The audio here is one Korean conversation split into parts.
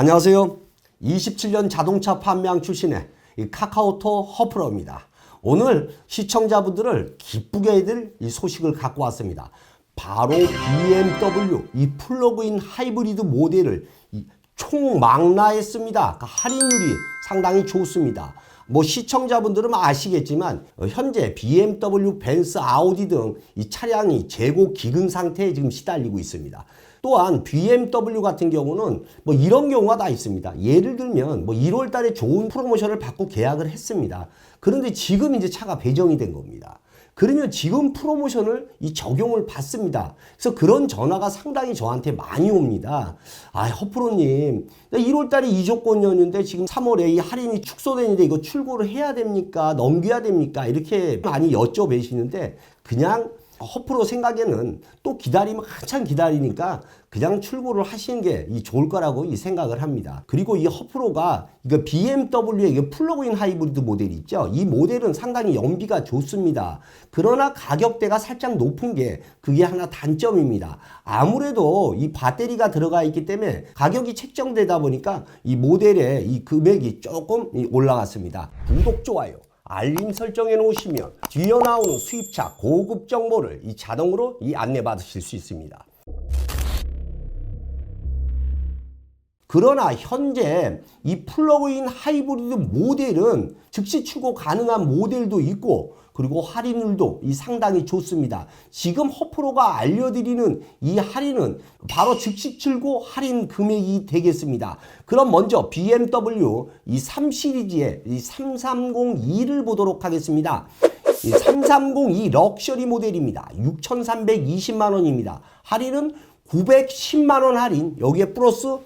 안녕하세요. 27년 자동차 판매왕 출신의 이 카카오톡 허프로입니다. 오늘 시청자분들을 기쁘게 해드릴 이 소식을 갖고 왔습니다. 바로 BMW 이 플러그인 하이브리드 모델을 이 총망라했습니다. 그 할인율이 상당히 좋습니다. 뭐 시청자분들은 아시겠지만 어, 현재 BMW, 벤츠, 아우디 등 이 차량이 재고 기금 상태에 지금 시달리고 있습니다. 또한 BMW 같은 경우는 뭐 이런 경우가 다 있습니다. 예를 들면 뭐 1월 달에 좋은 프로모션을 받고 계약을 했습니다. 그런데 지금 이제 차가 배정이 된 겁니다. 그러면 지금 프로모션을 이 적용을 받습니다. 그래서 그런 전화가 상당히 저한테 많이 옵니다. 아, 허프로님, 1월 달에 이 조건이었는데 지금 3월에 이 할인이 축소되는데 이거 출고를 해야 됩니까? 넘겨야 됩니까? 이렇게 많이 여쭤보시는데 그냥 허프로 생각에는 또 기다리면 한참 기다리니까 그냥 출고를 하시는 게 이 좋을 거라고 이 생각을 합니다. 그리고 이 허프로가 이거 BMW의 이게 플러그인 하이브리드 모델이 있죠. 이 모델은 상당히 연비가 좋습니다. 그러나 가격대가 살짝 높은 게 그게 하나 단점입니다. 아무래도 이 배터리가 들어가 있기 때문에 가격이 책정되다 보니까 이 모델의 이 금액이 조금 이 올라갔습니다. 구독, 좋아요. 알림 설정해 놓으시면 뒤에 나오는 수입차 고급 정보를 이 자동으로 이 안내 받으실 수 있습니다. 그러나 현재 이 플러그인 하이브리드 모델은 즉시 출고 가능한 모델도 있고 그리고 할인율도 이 상당히 좋습니다. 지금 허프로가 알려드리는 이 할인은 바로 즉시 출고 할인 금액이 되겠습니다. 그럼 먼저 BMW 이 3 시리즈의 이 3302를 보도록 하겠습니다. 이3302 럭셔리 모델입니다. 6,320만 원입니다. 할인은 910만 원 할인 여기에 플러스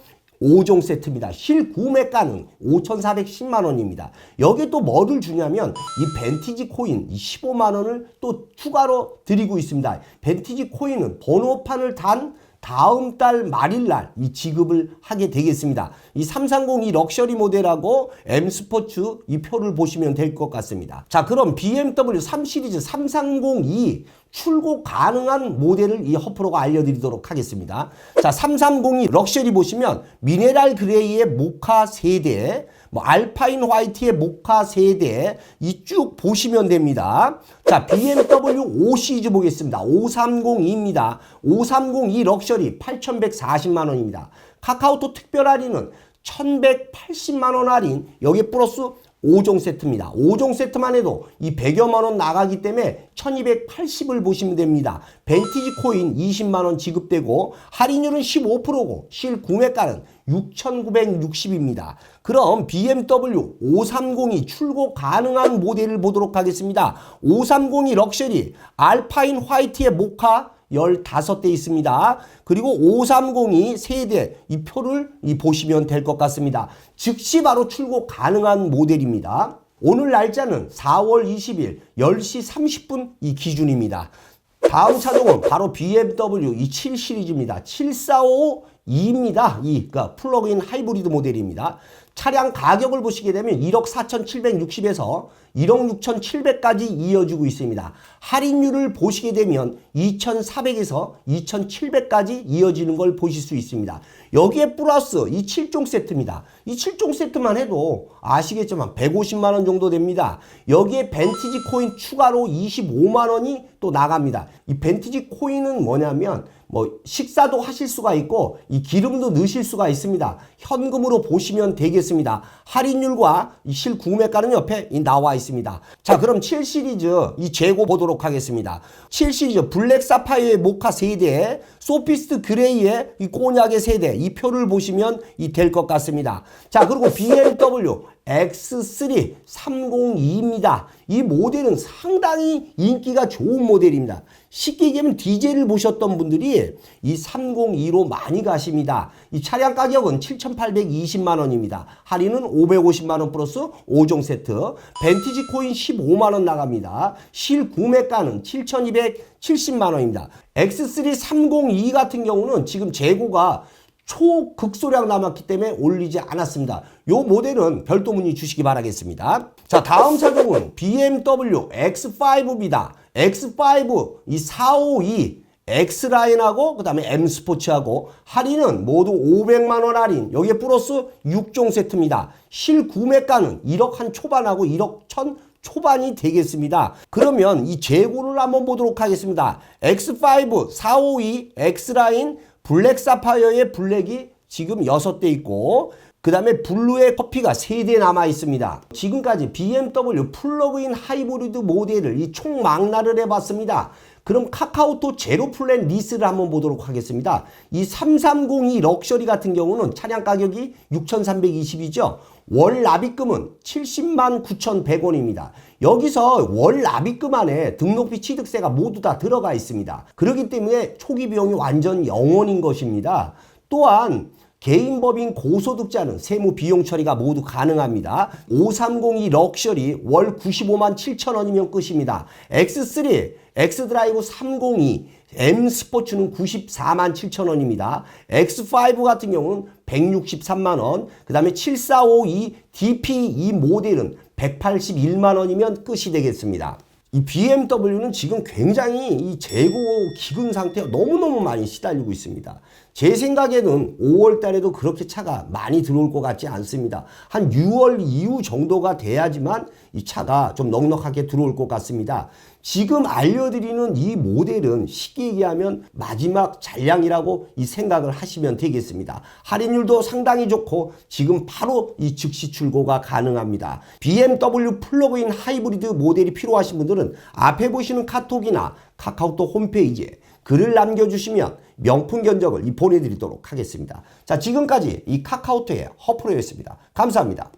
5종 세트입니다. 실구매가는 5,410만 원입니다. 여기에 또 뭐를 주냐면 이 벤티지 코인 15만 원을 또 추가로 드리고 있습니다. 벤티지 코인은 번호판을 단 다음 달 말일 날 이 지급을 하게 되겠습니다. 이 3302 럭셔리 모델하고 M 스포츠 이 표를 보시면 될 것 같습니다. 자, 그럼 BMW 3 시리즈 3302 출고 가능한 모델을 이 허프로가 알려드리도록 하겠습니다. 자, 3302 럭셔리 보시면 미네랄 그레이의 모카 세대, 뭐 알파인 화이트의 모카 세대 이 쭉 보시면 됩니다. 자, BMW 5 시리즈 보겠습니다. 5302입니다. 5302 럭셔리 8,140만 원입니다. 카카오톡 특별 할인은 1,180만 원 할인 여기 플러스 5종 세트입니다. 5종 세트만 해도 이 100여만 원 나가기 때문에 1280을 보시면 됩니다. 벤티지 코인 20만 원 지급되고 할인율은 15%고 실 구매가는 6,960입니다. 그럼 BMW 530이 출고 가능한 모델을 보도록 하겠습니다. 530이 럭셔리 알파인 화이트의 모카 15대 있습니다. 그리고 530이 세대 이 표를 이 보시면 될 것 같습니다. 즉시 바로 출고 가능한 모델입니다. 오늘 날짜는 4월 20일 10시 30분 이 기준입니다. 다음 차종은 바로 BMW 이 7 시리즈입니다. 7452입니다. 이 그러니까 플러그인 하이브리드 모델입니다. 차량 가격을 보시게 되면 1억 4,760에서 1억 6,700까지 이어지고 있습니다. 할인율을 보시게 되면 2,400에서 2,700까지 이어지는 걸 보실 수 있습니다. 여기에 플러스 이 7종 세트입니다. 이 7종 세트만 해도 아시겠지만 150만 원 정도 됩니다. 여기에 벤티지 코인 추가로 25만 원이 또 나갑니다. 이 벤티지 코인은 뭐냐면 뭐 식사도 하실 수가 있고 이 기름도 넣으실 수가 있습니다. 현금으로 보시면 되겠습니다. 할인율과 이 실구매가는 옆에 나와 있습니다. 자 그럼 7 시리즈 이 재고 보도록 하겠습니다. 7 시리즈 블랙 사파이어의 모카 세대, 소피스트 그레이의 이 꼬냑의 세대 이 표를 보시면 이 될 것 같습니다. 자 그리고 BMW X3 302입니다. 이 모델은 상당히 인기가 좋은 모델입니다. 쉽게 얘기하면 디젤을 보셨던 분들이 이 302로 많이 가십니다. 이 차량 가격은 7,820만 원입니다. 할인은 550만 원 플러스 5종 세트. 벤티지 코인 15만 원 나갑니다. 실 구매가는 7,270만 원입니다. X3 302 같은 경우는 지금 재고가 초극소량 남았기 때문에 올리지 않았습니다. 요 모델은 별도 문의 주시기 바라겠습니다. 자, 다음 차종은 BMW X5입니다. X5 이 452 X라인하고 그 다음에 M 스포츠하고 할인은 모두 500만 원 할인. 여기에 플러스 6종 세트입니다. 실 구매가는 1억 한 초반하고 1억 천 초반이 되겠습니다. 그러면 이 재고를 한번 보도록 하겠습니다. X5 452 X라인 블랙 사파이어의 블랙이 지금 6대 있고 그 다음에 블루의 커피가 3대 남아 있습니다. 지금까지 BMW 플러그인 하이브리드 모델을 이 총망라를 해봤습니다. 그럼 카카오톡 제로 플랜 리스를 한번 보도록 하겠습니다. 이 3302 럭셔리 같은 경우는 차량 가격이 6,320이죠. 월 납입금은 70만 9,100원입니다. 여기서 월 납입금 안에 등록비 취득세가 모두 다 들어가 있습니다. 그렇기 때문에 초기 비용이 완전 0원인 것입니다. 또한 개인법인 고소득자는 세무 비용 처리가 모두 가능합니다. 5302 럭셔리 월 95만 7천 원이면 끝입니다. X3, X드라이브 302, M 스포츠는 94만 7천 원입니다. X5 같은 경우는 163만 원, 그 다음에 7452 DP 이 모델은 181만 원이면 끝이 되겠습니다. 이 BMW는 지금 굉장히 이 재고 기근 상태가 너무너무 많이 시달리고 있습니다. 제 생각에는 5월 달에도 그렇게 차가 많이 들어올 것 같지 않습니다. 한 6월 이후 정도가 돼야지만 이 차가 좀 넉넉하게 들어올 것 같습니다. 지금 알려드리는 이 모델은 쉽게 얘기하면 마지막 잔량이라고 이 생각을 하시면 되겠습니다. 할인율도 상당히 좋고 지금 바로 이 즉시 출고가 가능합니다. BMW 플러그인 하이브리드 모델이 필요하신 분들은 앞에 보시는 카톡이나 카카오톡 홈페이지에 글을 남겨주시면 명품 견적을 이 보내드리도록 하겠습니다. 자, 지금까지 이 카카오톡의 허프로였습니다. 감사합니다.